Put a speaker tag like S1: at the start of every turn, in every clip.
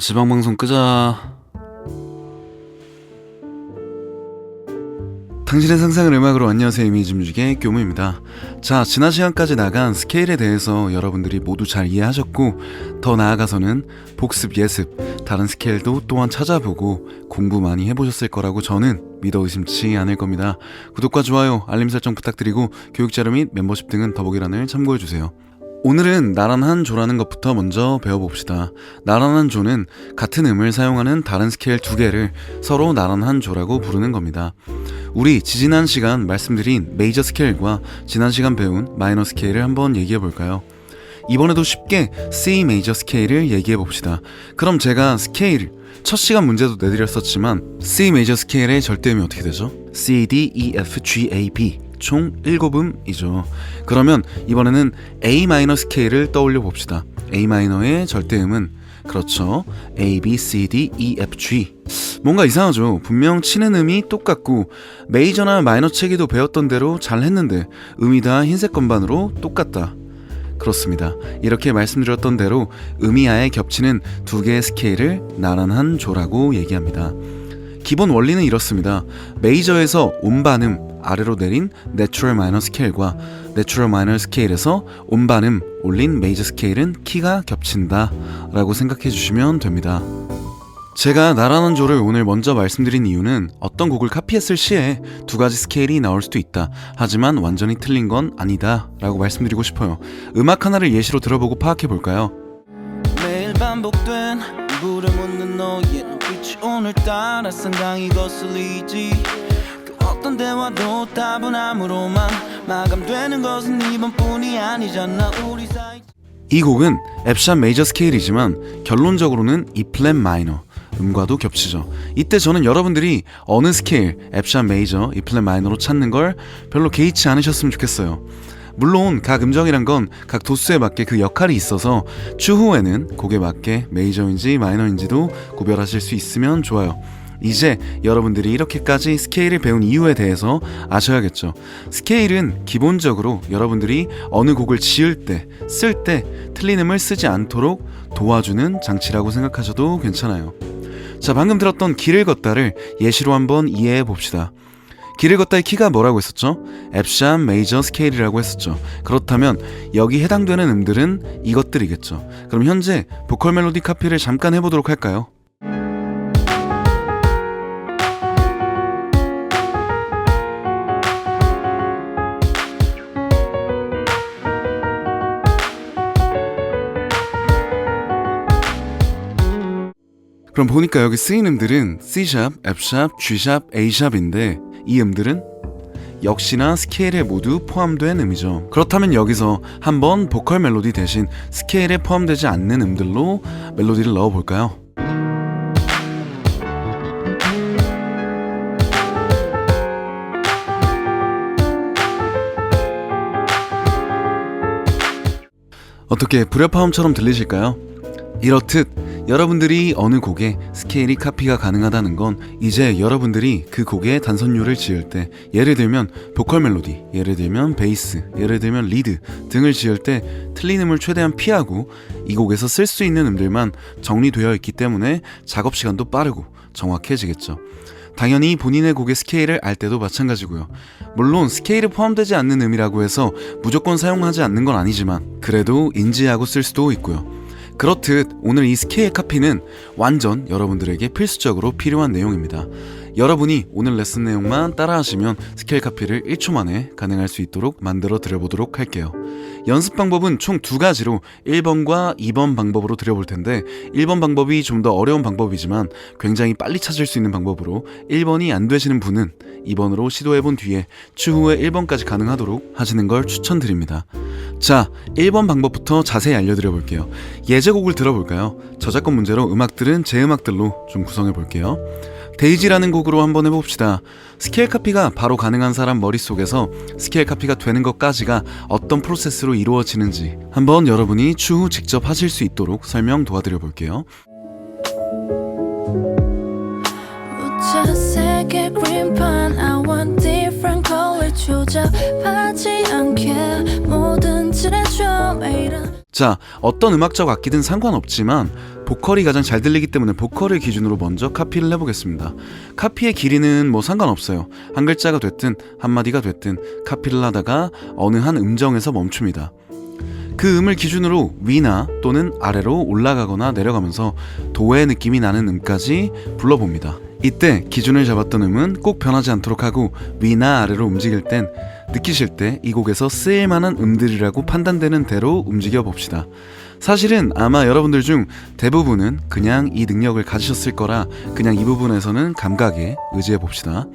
S1: 지방방송 끄자. 당신의 상상을 음악으로 안녕하세요 이미지 뮤직의 교무입니다. 자 지난 시간까지 나간 스케일에 대해서 여러분들이 모두 잘 이해하셨고 더 나아가서는 복습 예습 다른 스케일도 또한 찾아보고 공부 많이 해보셨을 거라고 저는 믿어 의심치 않을 겁니다. 구독과 좋아요 알림 설정 부탁드리고 교육 자료 및 멤버십 등은 더보기란을 참고해 주세요. 오늘은 나란한 조라는 것부터 먼저 배워봅시다. 나란한 조는 같은 음을 사용하는 다른 스케일 두 개를 서로 나란한 조라고 부르는 겁니다. 우리 지지난 시간 말씀드린 메이저 스케일과 지난 시간 배운 마이너 스케일을 한번 얘기해 볼까요? 이번에도 쉽게 C 메이저 스케일을 얘기해 봅시다. 그럼 제가 스케일 첫 시간 문제도 내드렸었지만 C 메이저 스케일의 절대음이 어떻게 되죠? C, D, E, F, G, A, B 총 7음이죠. 그러면 이번에는 A 마이너 스케일을 떠올려 봅시다. A 마이너의 절대음은 그렇죠. A, B, C, D, E, F, G. 뭔가 이상하죠. 분명 치는 음이 똑같고 메이저나 마이너 체계도 배웠던 대로 잘 했는데 음이 다 흰색 건반으로 똑같다. 그렇습니다. 이렇게 말씀드렸던 대로 음이 아예 겹치는 두 개의 스케일을 나란한 조라고 얘기합니다. 기본 원리는 이렇습니다. 메이저에서 온반음 아래로 내린 내추럴 마이너 스케일과 내추럴 마이너 스케일에서 온반음 올린 메이저 스케일은 키가 겹친다 라고 생각해 주시면 됩니다. 제가 나란한 조를 오늘 먼저 말씀드린 이유는 어떤 곡을 카피했을 시에 두 가지 스케일이 나올 수도 있다. 하지만 완전히 틀린 건 아니다. 라고 말씀드리고 싶어요. 음악 하나를 예시로 들어보고 파악해 볼까요?
S2: 매일 반복된 물에 묻는 너의 눈빛이 오늘따라 상당히 거슬리지 그 어떤 대화도 따분함으로만 마감되는 것은 이번뿐이 아니잖아 우리 사이
S1: 이 곡은 앱샵 메이저 스케일이지만 결론적으로는 E 플랫 마이너 음과도 겹치죠. 이때 저는 여러분들이 어느 스케일 앱샵 메이저 E 플랫 마이너로 찾는 걸 별로 개의치 않으셨으면 좋겠어요. 물론 각 음정이란 건 각 도수에 맞게 그 역할이 있어서 추후에는 곡에 맞게 메이저인지 마이너인지도 구별하실 수 있으면 좋아요. 이제 여러분들이 이렇게까지 스케일을 배운 이유에 대해서 아셔야겠죠. 스케일은 기본적으로 여러분들이 어느 곡을 지을 때, 쓸 때 틀린 음을 쓰지 않도록 도와주는 장치라고 생각하셔도 괜찮아요. 자, 방금 들었던 길을 걷다를 예시로 한번 이해해 봅시다. 길을 걷다의 키가 뭐라고 했었죠? 앱샵 메이저 스케일이라고 했었죠. 그렇다면 여기 해당되는 음들은 이것들이겠죠. 그럼 현재 보컬 멜로디 카피를 잠깐 해보도록 할까요? 그럼 보니까 여기 쓰인 음들은 C샵, F샵, G샵, A샵인데 이 음들은 역시나 스케일에 모두 포함된 음이죠. 그렇다면 여기서 한번 보컬 멜로디 대신 스케일에 포함되지 않는 음들로 멜로디를 넣어볼까요? 어떻게 불협화음처럼 들리실까요? 이렇듯 여러분들이 어느 곡에 스케일이 카피가 가능하다는 건 이제 여러분들이 그 곡의 단선율을 지을 때 예를 들면 보컬 멜로디, 예를 들면 베이스, 예를 들면 리드 등을 지을 때 틀린 음을 최대한 피하고 이 곡에서 쓸 수 있는 음들만 정리되어 있기 때문에 작업 시간도 빠르고 정확해지겠죠. 당연히 본인의 곡의 스케일을 알 때도 마찬가지고요. 물론 스케일에 포함되지 않는 음이라고 해서 무조건 사용하지 않는 건 아니지만 그래도 인지하고 쓸 수도 있고요. 그렇듯 오늘 이 스케일 카피는 완전 여러분들에게 필수적으로 필요한 내용입니다. 여러분이 오늘 레슨 내용만 따라하시면 스케일 카피를 1초 만에 가능할 수 있도록 만들어 드려보도록 할게요. 연습 방법은 총 두 가지로 1번과 2번 방법으로 드려볼 텐데 1번 방법이 좀 더 어려운 방법이지만 굉장히 빨리 찾을 수 있는 방법으로 1번이 안 되시는 분은 2번으로 시도해본 뒤에 추후에 1번까지 가능하도록 하시는 걸 추천드립니다. 자, 1번 방법부터 자세히 알려드려 볼게요. 예제곡을 들어볼까요? 저작권 문제로 음악들은 제 음악들로 좀 구성해 볼게요. 데이지라는 곡으로 한번 해봅시다. 스케일 카피가 바로 가능한 사람 머릿속에서 스케일 카피가 되는 것까지가 어떤 프로세스로 이루어지는지 한번 여러분이 추후 직접 하실 수 있도록 설명 도와드려 볼게요.
S3: 조잡하지 않게
S1: 자, 어떤 음악적 악기든 상관없지만 보컬이 가장 잘 들리기 때문에 보컬을 기준으로 먼저 카피를 해보겠습니다. 카피의 길이는 뭐 상관없어요. 한 글자가 됐든 한마디가 됐든 카피를 하다가 어느 한 음정에서 멈춥니다. 그 음을 기준으로 위나 또는 아래로 올라가거나 내려가면서 도의 느낌이 나는 음까지 불러봅니다. 이때 기준을 잡았던 음은 꼭 변하지 않도록 하고 위나 아래로 움직일 땐 느끼실 때 이 곡에서 쓰일 만한 음들이라고 판단되는 대로 움직여 봅시다. 사실은 아마 여러분들 중 대부분은 그냥 이 능력을 가지셨을 거라 그냥 이 부분에서는 감각에 의지해 봅시다.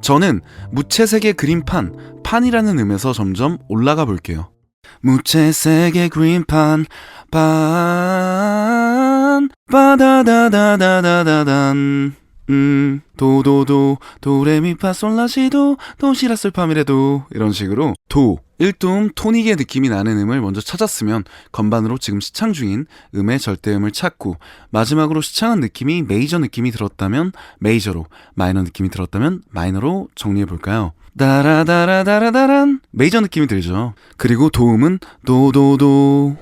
S1: 저는 무채색의 그림판, 판이라는 음에서 점점 올라가 볼게요. 무채색의 그림판, 판, 바다다다다다다단. 음, 도도도, 도레미파솔라시도, 도시라솔파미레도 이런 식으로 도, 일도음 토닉의 느낌이 나는 음을 먼저 찾았으면 건반으로 지금 시창 중인 음의 절대음을 찾고 마지막으로 시창한 느낌이 메이저 느낌이 들었다면 메이저로 마이너 느낌이 들었다면 마이너로 정리해 볼까요? 다라다라다라다란 메이저 느낌이 들죠. 그리고 도음은 도도도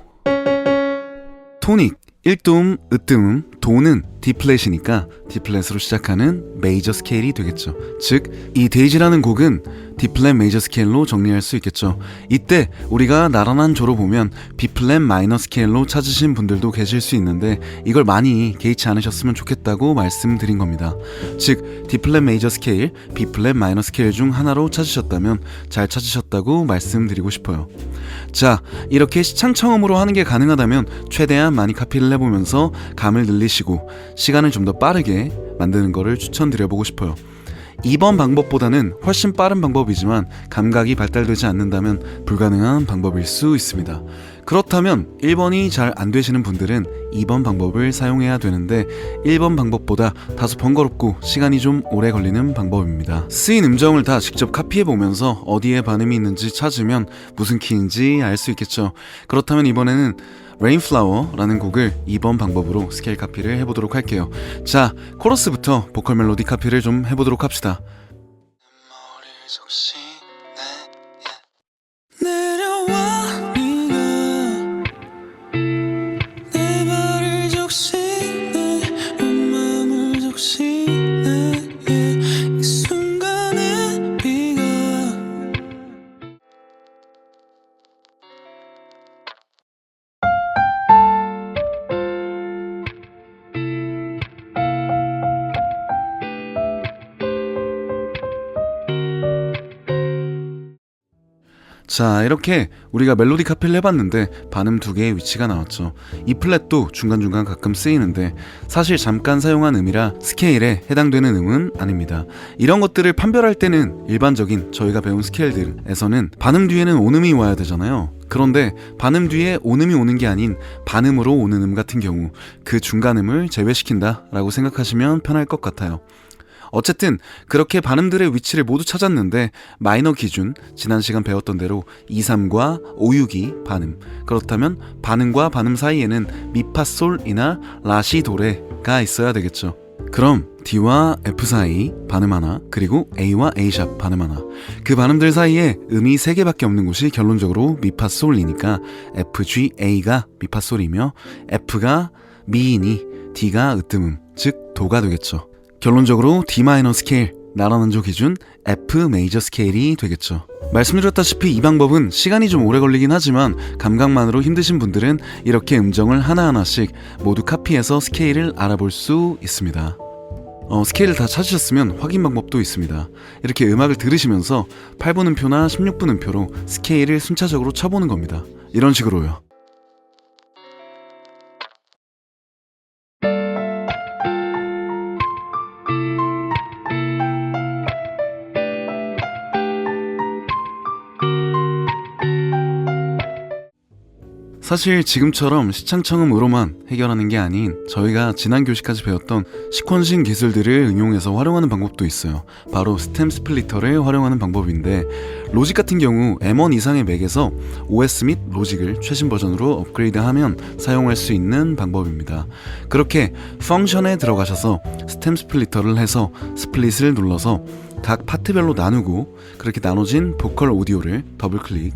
S1: 토닉 1도음, 으뜸음, 도는 D플랫이니까 D플랫으로 시작하는 메이저 스케일이 되겠죠. 즉, 이 데이지라는 곡은 D플랫 메이저 스케일로 정리할 수 있겠죠. 이때 우리가 나란한 조로 보면 B플랫 마이너 스케일로 찾으신 분들도 계실 수 있는데 이걸 많이 개의치 않으셨으면 좋겠다고 말씀드린 겁니다. 즉, D플랫 메이저 스케일, B플랫 마이너 스케일 중 하나로 찾으셨다면 잘 찾으셨다고 말씀드리고 싶어요. 자, 이렇게 시창 처음으로 하는 게 가능하다면 최대한 많이 카피를 해보면서 감을 늘리시고 시간을 좀 더 빠르게 만드는 거를 추천드려보고 싶어요. 이번 방법보다는 훨씬 빠른 방법이지만 감각이 발달되지 않는다면 불가능한 방법일 수 있습니다. 그렇다면 1번이 잘 안 되시는 분들은 2번 방법을 사용해야 되는데 1번 방법보다 다소 번거롭고 시간이 좀 오래 걸리는 방법입니다. 쓰인 음정을 다 직접 카피해 보면서 어디에 반음이 있는지 찾으면 무슨 키인지 알 수 있겠죠. 그렇다면 이번에는 Rainflower라는 곡을 2번 방법으로 스케일 카피를 해보도록 할게요. 자, 코러스부터 보컬 멜로디 카피를 좀 해보도록 합시다. 자, 이렇게 우리가 멜로디 카피를 해봤는데 반음 두 개의 위치가 나왔죠. 이 플랫도 중간중간 가끔 쓰이는데 사실 잠깐 사용한 음이라 스케일에 해당되는 음은 아닙니다. 이런 것들을 판별할 때는 일반적인 저희가 배운 스케일들에서는 반음 뒤에는 온음이 와야 되잖아요. 그런데 반음 뒤에 온음이 오는 게 아닌 반음으로 오는 음 같은 경우 그 중간음을 제외시킨다 라고 생각하시면 편할 것 같아요. 어쨌든 그렇게 반음들의 위치를 모두 찾았는데 마이너 기준 지난 시간 배웠던 대로 2, 3과 5, 6이 반음. 그렇다면 반음과 반음 사이에는 미파솔이나 라시도레가 있어야 되겠죠. 그럼 D와 F 사이 반음 하나 그리고 A와 A샵 반음 하나. 그 반음들 사이에 음이 3개밖에 없는 곳이 결론적으로 미파솔이니까 F, G, A가 미파솔이며 F가 미이니 D가 으뜸음 즉 도가 되겠죠 결론적으로 D 마이너 스케일, 나라는 조 기준 F 메이저 스케일이 되겠죠. 말씀드렸다시피 이 방법은 시간이 좀 오래 걸리긴 하지만 감각만으로 힘드신 분들은 이렇게 음정을 하나하나씩 모두 카피해서 스케일을 알아볼 수 있습니다. 어, 스케일을 다 찾으셨으면 확인 방법도 있습니다. 이렇게 음악을 들으시면서 8분 음표나 16분 음표로 스케일을 순차적으로 쳐보는 겁니다. 이런 식으로요. 사실 지금처럼 시창청음으로만 해결하는 게 아닌 저희가 지난 교시까지 배웠던 시퀀싱 기술들을 응용해서 활용하는 방법도 있어요. 바로 스템 스플리터를 활용하는 방법인데 로직 같은 경우 M1 이상의 맥에서 OS 및 로직을 최신 버전으로 업그레이드하면 사용할 수 있는 방법입니다. 그렇게 펑션에 들어가셔서 스템 스플리터를 해서 스플릿을 눌러서 각 파트별로 나누고 그렇게 나눠진 보컬 오디오를 더블 클릭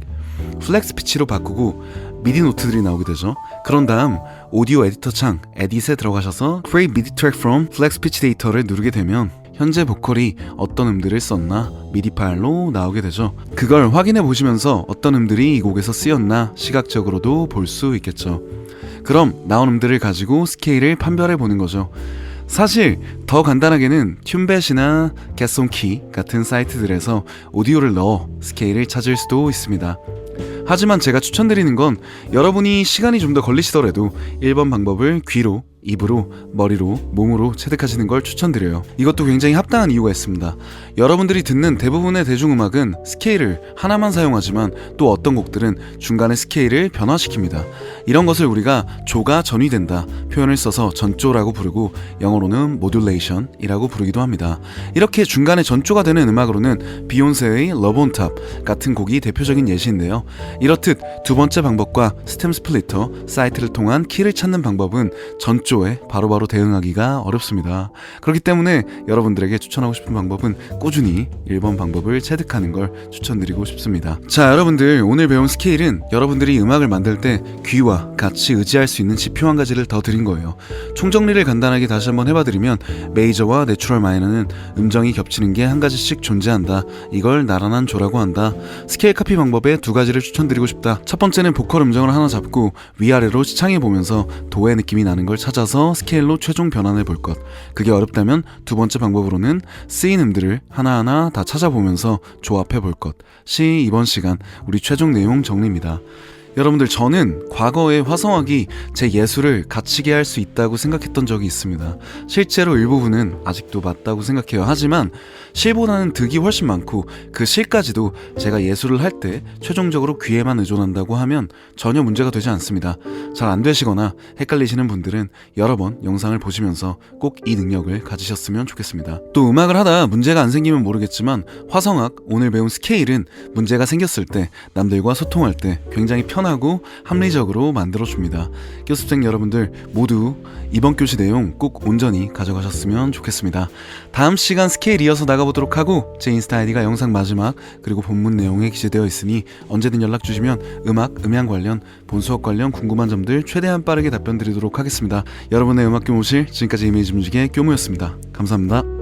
S1: 플렉스 피치로 바꾸고 미디 노트들이 나오게 되죠. 그런 다음 오디오 에디터 창 에딧에 들어가셔서 Create MIDI Track from Flex Pitch Data를 누르게 되면 현재 보컬이 어떤 음들을 썼나 미디 파일로 나오게 되죠. 그걸 확인해 보시면서 어떤 음들이 이 곡에서 쓰였나 시각적으로도 볼 수 있겠죠. 그럼 나온 음들을 가지고 스케일을 판별해 보는 거죠. 사실 더 간단하게는 튠벳이나 겟송키 같은 사이트들에서 오디오를 넣어 스케일을 찾을 수도 있습니다. 하지만 제가 추천드리는 건 여러분이 시간이 좀 더 걸리시더라도 1번 방법을 귀로, 입으로, 머리로, 몸으로 체득하시는 걸 추천드려요. 이것도 굉장히 합당한 이유가 있습니다. 여러분들이 듣는 대부분의 대중음악은 스케일을 하나만 사용하지만 또 어떤 곡들은 중간에 스케일을 변화시킵니다. 이런 것을 우리가 조가 전이된다 표현을 써서 전조라고 부르고 영어로는 모듈레이션이라고 부르기도 합니다. 이렇게 중간에 전조가 되는 음악으로는 비욘세의 on Top 같은 곡이 대표적인 예시인데요. 이렇듯 두 번째 방법과 스템 스플리터 사이트를 통한 키를 찾는 방법은 전조 에 바로바로 대응하기가 어렵습니다. 그렇기 때문에 여러분들에게 추천하고 싶은 방법은 꾸준히 1번 방법을 체득하는 걸 추천드리고 싶습니다. 자, 여러분들 오늘 배운 스케일은 여러분들이 음악을 만들 때 귀와 같이 의지할 수 있는 지표 한 가지를 더 드린 거예요. 총정리를 간단하게 다시 한번 해봐드리면 메이저와 내추럴 마이너는 음정이 겹치는 게 한 가지씩 존재한다. 이걸 나란한 조라고 한다. 스케일 카피 방법에 두 가지를 추천드리고 싶다. 첫 번째는 보컬 음정을 하나 잡고 위아래로 시창해 보면서 도의 느낌이 나는 걸 찾아서 스케일로 최종 변환해 볼 것. 그게 어렵다면 두 번째 방법으로는 쓰인 음들을 하나하나 다 찾아보면서 조합해 볼 것이 이번 시간 우리 최종 내용 정리입니다. 여러분들 저는 과거에 화성학이 제 예술을 갇히게 할 수 있다고 생각했던 적이 있습니다. 실제로 일부분은 아직도 맞다고 생각해요. 하지만 실보다는 득이 훨씬 많고 그 실까지도 제가 예술을 할 때 최종적으로 귀에만 의존한다고 하면 전혀 문제가 되지 않습니다. 잘 안 되시거나 헷갈리시는 분들은 여러 번 영상을 보시면서 꼭 이 능력을 가지셨으면 좋겠습니다. 또 음악을 하다 문제가 안 생기면 모르겠지만 화성학 오늘 배운 스케일은 문제가 생겼을 때 남들과 소통할 때 굉장히 편하고 합리적으로 만들어줍니다. 교습생 여러분들 모두 이번 교시 내용 꼭 온전히 가져가셨으면 좋겠습니다. 다음 시간 스케일 이어서 나가보도록 하고 제 인스타 아이디가 영상 마지막 그리고 본문 내용에 기재되어 있으니 언제든 연락 주시면 음악, 음향 관련, 본 수업 관련 궁금한 점들 최대한 빠르게 답변 드리도록 하겠습니다. 여러분의 음악 교무실 지금까지 이미지 뮤직의 교무였습니다. 감사합니다.